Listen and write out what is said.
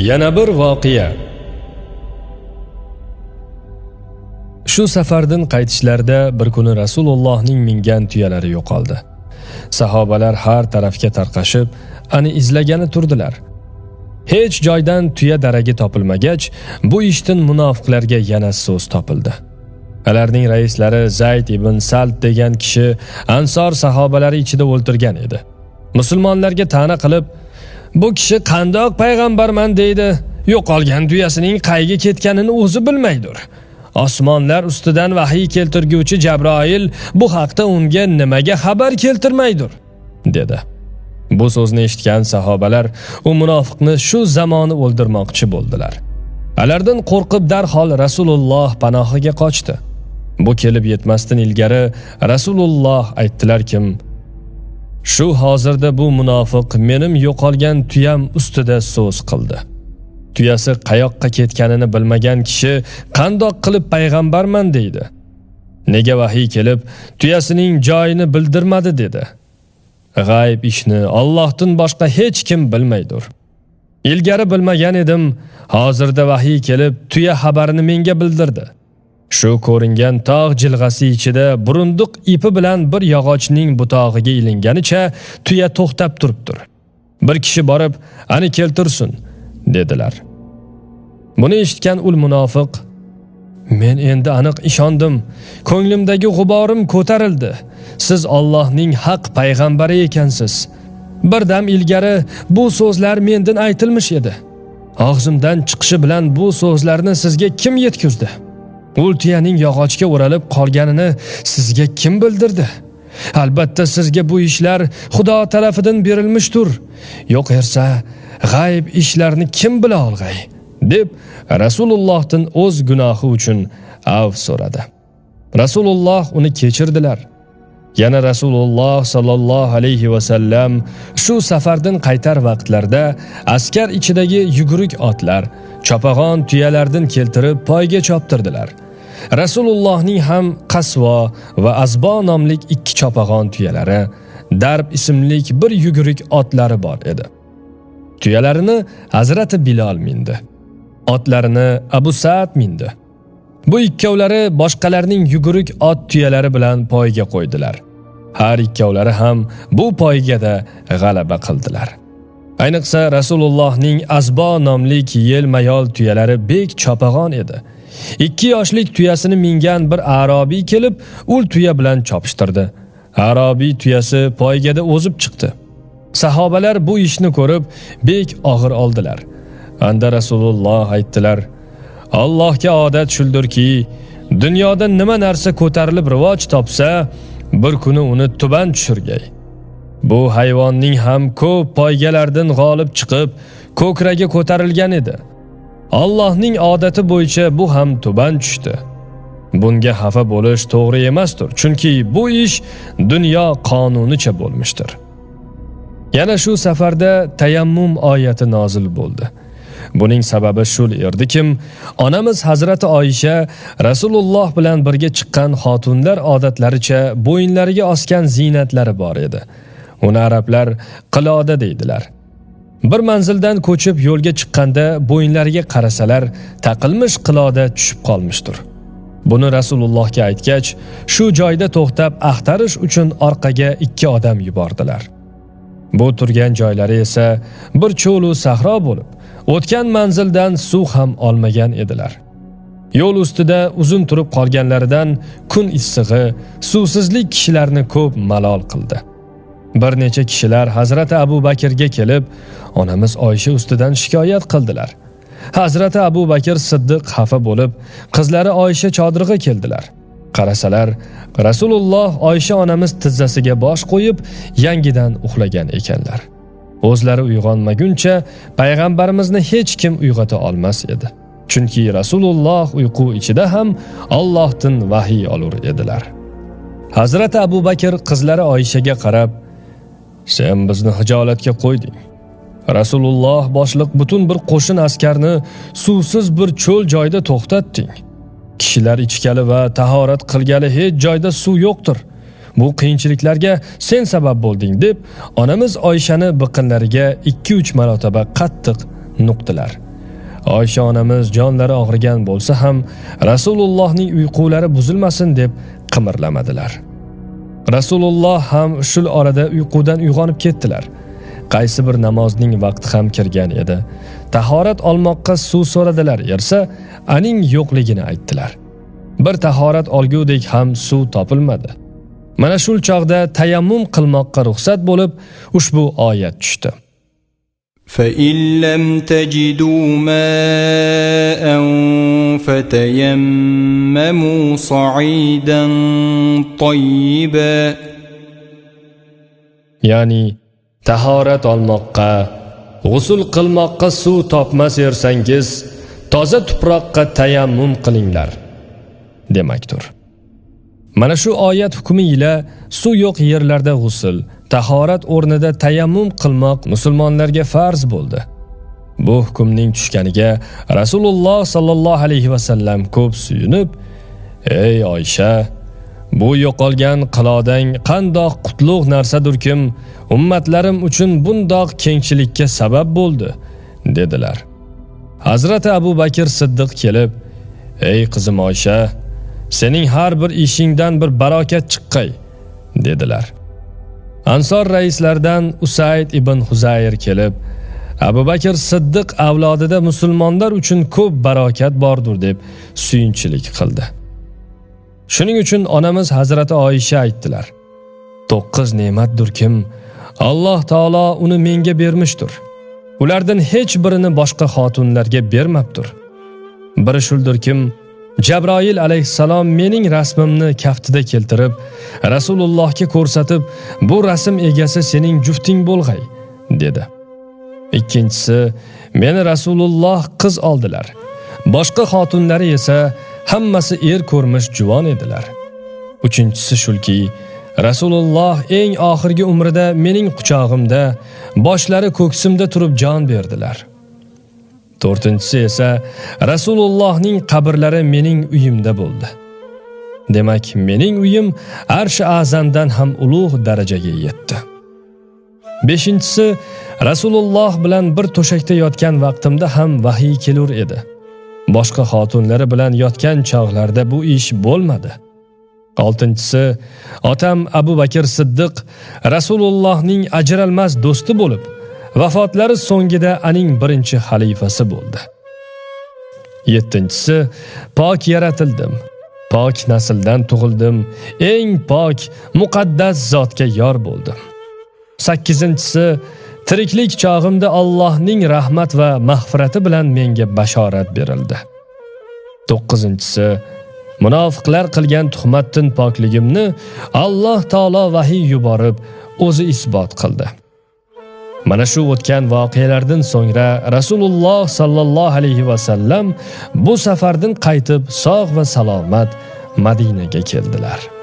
Yana bir voqea. Shu safardan qaytishlarida bir kuni Rasulullohning mingan tuyalari yo'qoldi. Sahobalar har tarafga tarqashib, ani izlagani turdilar. Hech joydan tuya daragi topilmagach, bu ishdan munofiqlarga yana so'z topildi. Ularning raislari Zayd ibn Salt degan kishi Ansor sahobalari ichida o'ltirgan edi. Musulmonlarga ta'na qilib, bu kishi qandoq payg'ambarman deydi, yo'qolgan tuyasining qayga ketganini o'zi bilmaydir. Osmonlar ustidan vahiy keltirguvchi Jabroil bu haqda unga nimaga xabar keltirmaydir, dedi. Bu so'zni eshitgan sahobalar u munofiqni shu zamoni o'ldirmoqchi bo'ldilar. Alardan qo'rqib darhol Rasululloh panohiga qochdi. Bu kelib yetmasdan ilgari Rasululloh aytdilar-kim: Shu hozirda bu munofiq menim yo'qolgan tuyam ustida so'z qildi. Tuyasi qayoqqa ketganini bilmagan kishi qandoq qilib payg'ambarman deydi. Nega vahiy kelib tuyasining joyini bildirmadi dedi. G'ayb ishni Allohdan boshqa hech kim bilmaydir. Ilgari bilmagan edim, hozirda vahiy kelib tuya xabarini menga bildirdi. Shu ko'ringan tog' jilg'asi ichida burunduq ipi bilan bir yog'ochning butog'iga ilinganicha tuya to'xtab turibdir. Bir kishi borib, "Ani keltirsin" dedilar. Buni eshitgan ul munofiq Men endi aniq ishondim. Ko'nglimdagi g'uborim ko'tarildi. Siz Allohning haq payg'ambari ekansiz. Birdam ilgari bu so'zlar mendan aytilmish edi. Og'zimdan chiqishi bilan bu so'zlarni sizga kim yetkazdi? Ultiyaning yog'ochga o'ralib qolganini sizga kim bildirdi? Albatta sizga bu ishlar Xudo tarafidan berilmishdir. Yo'q ersa, g'ayb ishlarni kim bila olg'ay? deb Rasulullohdan o'z gunohi uchun avf so'radi. Rasululloh uni kechirdilar. Yana Rasululloh sallallohu alayhi va sallam shu safardan qaytar vaqtlarda askar ichidagi yugurik otlar, chopag'on tuyalardan keltirib poyga choptirdilar. Rasulullohning ham Qasvo va Azbo nomlik ikki chopag'on tuyalari, Darb ismlik bir yugurik otlari bor edi. Tuyalarini Hazrati Bilal mindi. Otlarini Abu Sa'd mindi. Bu ikkovlari boshqalarning yugurik ot tuyalari bilan poyga qo'ydilar. Har ikkovlari ham bu poygada g'alaba qildilar. Ayniqsa Rasulullohning Azbo nomli yel mayol tuyalari bek chopag'on edi. 2 yoshlik tuyasini mingan bir arobiy kelib, ul tuya bilan chopishtirdi. Arobiy tuyasi poygada o'zib chiqdi. Sahobalar bu ishni ko'rib, bek og'ir oldilar. Anda Rasululloh aytdilar: Allohga odat shuldirki, dunyoda nima narsa ko'tarilib rivoj topsa, bir kuni uni tuban tushirgay. Bu hayvonning ham ko'p poygalardan g'olib chiqib, ko'kragi ko'tarilgan edi. Allohning odati bo'yicha bu ham tuban tushdi. Bunga xafa bo'lish to'g'ri emasdir, chunki bu ish dunyo qonunicha bo'lmishdir. Yana shu safarda tayammum oyati nozil bo'ldi. Buning sababi shul erdikim, onamiz Hazrati Oyisha Rasululloh bilan birga chiqqan xotunlar odatlaricha bo'yinlariga osgan zinatlari bor edi. Uni arablar qiloda deydilar. Bir manzildan ko'chib yo'lga chiqqanda bo'yinlariga qarasalar, taqilmish qiloda tushib qolmishdir. Buni Rasulullohga aytgach, shu joyda to'xtab axtarish uchun orqaga ikki odam yubordilar. Bu turgan joylari esa bir cho'lu sahro bo'lib, o'tgan manzildan suv ham olmagan edilar. Yo'l ustida uzun turib qolganlaridan kun issig'i, suvsizlik kishilarni ko'p malol qildi. Bir necha kishilar Hazrati Abu Bakrga kelib, onamiz Oysha ustidan shikoyat qildilar. Hazrati Abu Bakr Siddiq xafa bo'lib, qizlari Oysha chodirga keldilar. Qarasalar, Rasululloh Oysha onamiz tizzasiga bosh qo'yib, yangidan uxlagan ekanlar. O'zlari uyg'onmaguncha payg'ambarimizni hech kim uyg'ota olmas edi. Chunki Rasululloh uyqu ichida ham Allohdan vahiy olur edilar. Hazrati Abu Bakr qizlari Oyshaga qarab, "Sen bizni hijolatga qo'yding. Rasululloh boshliq butun bir qo'shin askarni suvsiz bir cho'l joyda to'xtatding. Kishilar ichgali va tahorat qilgali hech joyda suv yo'qdir. Bu qiyinchiliklarga sen sabab bo'lding deb onamiz Oyshani biqinlariga 2-3 marotaba qattiq nuqdilar. oysha onamiz jonlari og'rigan bo'lsa ham rasulullohning uyqulari buzilmasin deb qimirlamadilar rasululloh ham shul orada uyqudan uyg'onib ketdilar. Qaysi bir namozning vaqti ham kirgan edi. Tahorat olmoqqa suv so'radilar ersa aning yo'qligini aytdilar. Bir tahorat olgudek ham suv topilmadi. Mana shul chog'da tayammum qilmoqqa ruxsat bo'lib ushbu oyat tushdi. فإن لم تجدوا ماء فتيمموا صعيدا طيبا ya'ni tahorat olmoqqa g'usul qilmoqqa suv topmas ersangiz toza tuproqqa tayammum qilinglar demakdir mana shu oyat hukmi ila suv yo'q yerlarda g'usul tahorat o'rnida tayammum qilmoq musulmonlarga farz bo'ldi. Bu hukmning tushganiga rasululloh sollallohu alayhi vasallam ko'p suyunib ey oysha bu yo'qolgan qilodang qandoq qutlug' narsadurkim ummatlarim uchun bundoq kengchilikka sabab bo'ldi dedilar. Hazrati abu bakr siddiq kelib ey qizim oysha sening har bir ishingdan bir barokat chiqqay dedilar. Ansor raislaridan usayd ibn huzayr kelib abu bakr siddiq avlodida musulmonlar uchun ko'p barokat bordir deb suyunchilik qildi. Shuning uchun onamiz hazrati oyisha aytdilar to'qqiz ne'matdirkim alloh taolo uni menga bermishdir. Ulardan hech birini boshqa xotinlarga bermabdir. Biri shuldirkim jabroil alayhissalom mening rasmimni kaftida keltirib rasulullohga ko'rsatib bu rasm egasi sening jufting bo'lg'ay dedi. Ikkinchisi meni rasululloh qiz oldilar. Boshqa xotinlari esa hammasi er ko'rmish juvon edilar uchinchisi shulki rasululloh eng oxirgi umrida mening quchog'imda boshlari ko'ksimda turib jon berdilar to'rtinchisi esa rasulullohning qabrlari mening uyimda bo'ldi. Demak mening uyim arshi azamdan ham ulug' darajaga yetdi. Beshinchisi rasululloh bilan bir to'shakda yotgan vaqtimda ham vahiy kelur edi. Boshqa xotinlari bilan yotgan chog'larda bu ish bo'lmadi. Oltinchisi otam abu bakr siddiq rasulullohning ajralmas do'sti bo'lib vafotlari so'ngida aning birinchi xalifasi bo'ldi. Yettinchisi pok yaratildim. Pok nasldan tug'ildim. Eng pok muqaddas zotga yor bo'ldim. Sakkizinchisi tiriklik chog'imda Allohning rahmat va mag'firati bilan menga bashorat berildi. To'qqizinchisi munofiqlar qilgan tuhmatdan pokligimni Alloh taolo vahiy yuborib o'zi isbot qildi. Mana shu o'tgan voqealardan so'ngra Rasululloh sallallohu alayhi va sallam bu safardan qaytib sog' va salomat Madinaga keldilar.